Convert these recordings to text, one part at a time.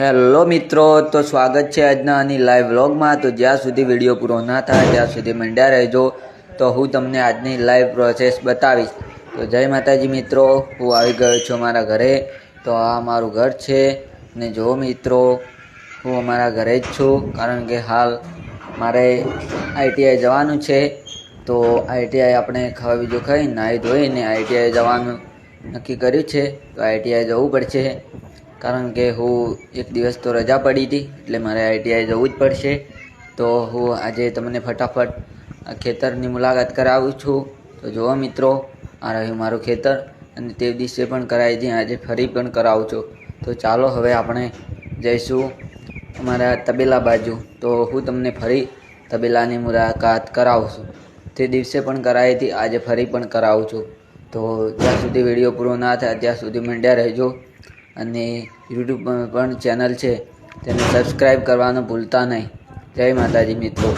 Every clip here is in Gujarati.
હેલો મિત્રો, તો સ્વાગત છે આજના આની લાઈવ વ્લોગમાં તો જ્યાં સુધી વીડિયો પૂરો ના થાય, ત્યાં સુધી મંડ્યા રહેજો. તો હું તમને આજની લાઈવ પ્રોસેસ બતાવીશ. તો જય માતાજી મિત્રો, હું આવી ગયો છું મારા ઘરે. તો આ મારું ઘર છે. ને જો મિત્રો, હું અમારા ઘરે જ છું. કારણ કે હાલ મારે આઈટીઆઈ જવાનું છે. તો આઈટીઆઈ આપણે ખાવા બીજું ખાઈ નાહી ધોઈને આઈટીઆઈ જવાનું નક્કી કર્યું છે. તો આઈટીઆઈ જવું પડશે. કારણ કે હું એક દિવસ તો રજા પડી હતી, એટલે મારે આઈટીઆઈ જવું જ પડશે. તો હું આજે તમને ફટાફટ ખેતરની મુલાકાત કરાવું છું. તો જુઓ મિત્રો, આ રહ્યું મારું ખેતર અને તે દિવસે પણ કરાવી હતી આજે ફરી પણ કરાવું છું. તો ચાલો હવે આપણે જઈશું અમારા તબેલા બાજુ. તો હું તમને ફરી તબેલાની મુલાકાત કરાવું છું. તે દિવસે પણ કરાવી હતી, આજે ફરી પણ કરાવું છું. તો જ્યાં સુધી વીડિયો પૂરો ના થાય, ત્યાં સુધી મંડ્યા રહેજો. અને યુટ્યુબ પણ ચેનલ છે. તેને સબસ્ક્રાઈબ કરવાનું ભૂલતા નહીં. જય માતાજી મિત્રો.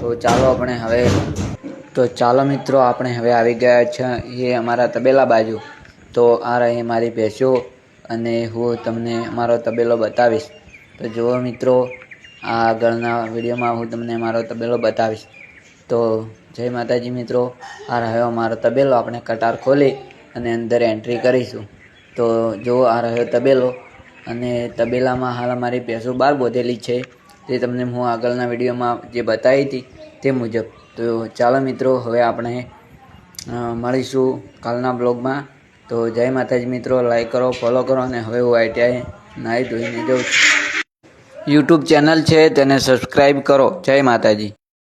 તો ચાલો આપણે હવે, તો ચાલો મિત્રો, આપણે હવે આવી ગયા છે એ અમારા તબેલા બાજુ. તો આ રહી મારી ભેંસો અને હું તમને અમારો તબેલો બતાવીશ. તો જુઓ મિત્રો, આ આગળના વિડીયોમાં હું તમને મારો તબેલો બતાવીશ. તો જય માતાજી મિત્રો, આ રહ્યો અમારો તબેલો. આપણે કટાર ખોલી અને અંદર એન્ટ્રી કરીશું. તો જો આ રહ્યો તબેલો. અને તબેલામાં હાલ અમારી ભેંસો બહાર બોધેલી છે. તે તમને હું આગળના વિડીયોમાં જે બતાવી હતી તે મુજબ. તો ચાલો મિત્રો, હવે આપણે મળીશું કાલના બ્લોગમાં. તો જય માતાજી મિત્રો લાઈક કરો ફોલો કરો, અને હવે હું આઈટીઆઈ નાહી ધોઈને જાઉં યુટ્યુબ ચેનલ છે, તેને સબસ્ક્રાઈબ કરો. જય માતાજી.